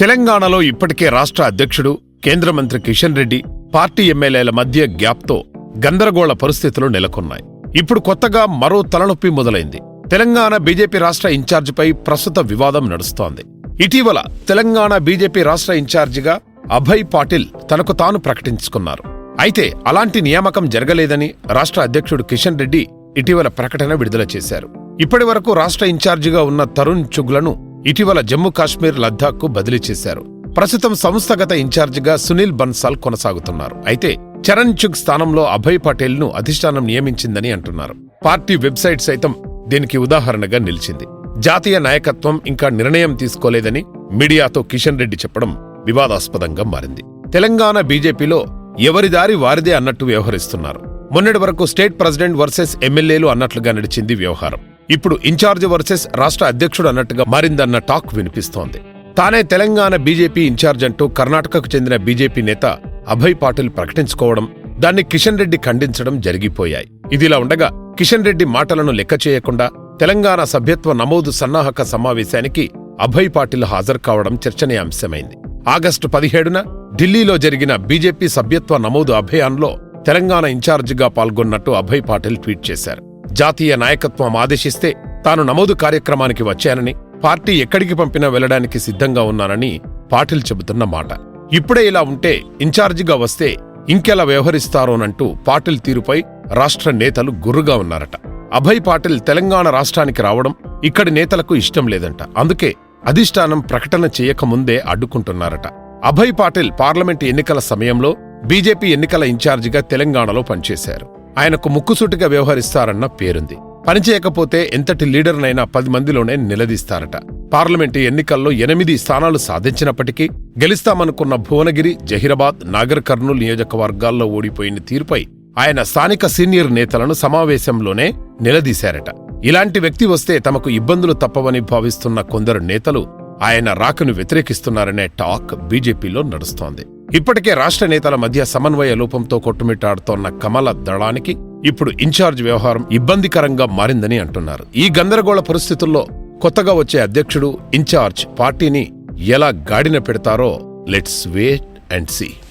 తెలంగాణలో ఇప్పటికే రాష్ట్ర అధ్యక్షుడు కేంద్ర మంత్రి కిషన్ రెడ్డి పార్టీ ఎమ్మెల్యేల మధ్య గ్యాప్తో గందరగోళ పరిస్థితులు నెలకొన్నాయి. ఇప్పుడు కొత్తగా మరో తలనొప్పి మొదలైంది. తెలంగాణ బీజేపీ రాష్ట్ర ఇన్ఛార్జిపై ప్రస్తుత వివాదం నడుస్తోంది. ఇటీవల తెలంగాణ బీజేపీ రాష్ట్ర ఇన్ఛార్జిగా అభయ్ పాటిల్ తనకు తాను ప్రకటించుకున్నారు. అయితే అలాంటి నియామకం జరగలేదని రాష్ట్ర అధ్యక్షుడు కిషన్ రెడ్డి ఇటీవల ప్రకటన విడుదల చేశారు. ఇప్పటి వరకు రాష్ట్ర ఇన్ఛార్జిగా ఉన్న తరుణ్ చుగ్లను ఇటీవల జమ్మూ కాశ్మీర్ లద్దాఖ్కు బదిలీ చేశారు. ప్రస్తుతం సంస్థగత ఇన్ఛార్జిగా సునీల్ బన్సాల్ కొనసాగుతున్నారు. అయితే చరణ్ చుగ్ స్థానంలో అభయ్ పటేల్ను అధిష్టానం నియమించిందని అంటున్నారు. పార్టీ వెబ్సైట్ సైతం దీనికి ఉదాహరణగా నిలిచింది. జాతీయ నాయకత్వం ఇంకా నిర్ణయం తీసుకోలేదని మీడియాతో కిషన్ రెడ్డి చెప్పడం వివాదాస్పదంగా మారింది. తెలంగాణ బీజేపీలో ఎవరి దారి వారిదే అన్నట్టు వ్యవహరిస్తున్నారు. మొన్నటి వరకు స్టేట్ ప్రెసిడెంట్ వర్సెస్ ఎమ్మెల్యేలు అన్నట్లుగా నడిచింది వ్యవహారం. ఇప్పుడు ఇన్ఛార్జ్ వర్సెస్ రాష్ట్ర అధ్యక్షుడు అన్నట్టుగా మారిందన్న టాక్ వినిపిస్తోంది. తానే తెలంగాణ బీజేపీ ఇన్ఛార్జ్ అంటూ కర్ణాటకకు చెందిన బీజేపీ నేత అభయ్ పాటిల్ ప్రకటించుకోవడం దాన్ని కిషన్ రెడ్డి ఖండించడం జరిగిపోయాయి. ఇదిలా ఉండగా కిషన్ రెడ్డి మాటలను లెక్క చేయకుండా తెలంగాణ సభ్యత్వ నమోదు సన్నాహక సమావేశానికి అభయ్ పాటిల్ హాజరు కావడం చర్చనీయాంశమైంది. ఆగస్టు పదిహేడున ఢిల్లీలో జరిగిన బీజేపీ సభ్యత్వ నమోదు అభియాన్లో తెలంగాణ ఇన్ఛార్జిగా పాల్గొన్నట్టు అభయ్ పాటిల్ ట్వీట్ చేశారు. జాతీయ నాయకత్వం ఆదేశిస్తే తాను నమోదు కార్యక్రమానికి వచ్చానని పార్టీ ఎక్కడికి పంపినా వెళ్ళడానికి సిద్ధంగా ఉన్నానని పాటిల్ చెబుతున్న మాట. ఇప్పుడే ఇలా ఉంటే ఇన్ఛార్జిగా వస్తే ఇంకెలా వ్యవహరిస్తారోనంటూ పాటిల్ తీరుపై రాష్ట్ర నేతలు గుర్రుగా ఉన్నారట. అభయ్ పాటిల్ తెలంగాణ రాష్ట్రానికి రావడం ఇక్కడి నేతలకు ఇష్టం లేదంట. అందుకే అధిష్టానం ప్రకటన చేయకముందే అడ్డుకుంటున్నారట. అభయ్ పాటిల్ పార్లమెంటు ఎన్నికల సమయంలో బీజేపీ ఎన్నికల ఇన్ఛార్జిగా తెలంగాణలో పనిచేశారు. ఆయనకు ముక్కుసూటిగా వ్యవహరిస్తారన్న పేరుంది. పనిచేయకపోతే ఎంతటి లీడర్నైనా పది మందిలోనే నిలదీస్తారట. పార్లమెంటు ఎన్నికల్లో ఎనిమిది స్థానాలు సాధించినప్పటికీ గెలుస్తామనుకున్న భువనగిరి జహీరాబాద్ నాగర్ కర్నూలు నియోజకవర్గాల్లో ఓడిపోయిన తీరుపై ఆయన స్థానిక సీనియర్ నేతలను సమావేశంలోనే నిలదీశారట. ఇలాంటి వ్యక్తి వస్తే తమకు ఇబ్బందులు తప్పవని భావిస్తున్న కొందరు నేతలు ఆయన రాకను వ్యతిరేకిస్తున్నారనే టాక్ బీజేపీలో నడుస్తోంది. ఇప్పటికే రాష్ట్ర నేతల మధ్య సమన్వయ లోపంతో కొట్టుమిట్టాడుతోన్న కమల దళానికి ఇప్పుడు ఇన్ఛార్జ్ వ్యవహారం ఇబ్బందికరంగా మారిందని అంటున్నారు. ఈ గందరగోళ పరిస్థితుల్లో కొత్తగా వచ్చే అధ్యక్షుడు ఇన్ఛార్జ్ పార్టీని ఎలా గాడిన పెడతారో లెట్స్ వేట్ అండ్ సీ.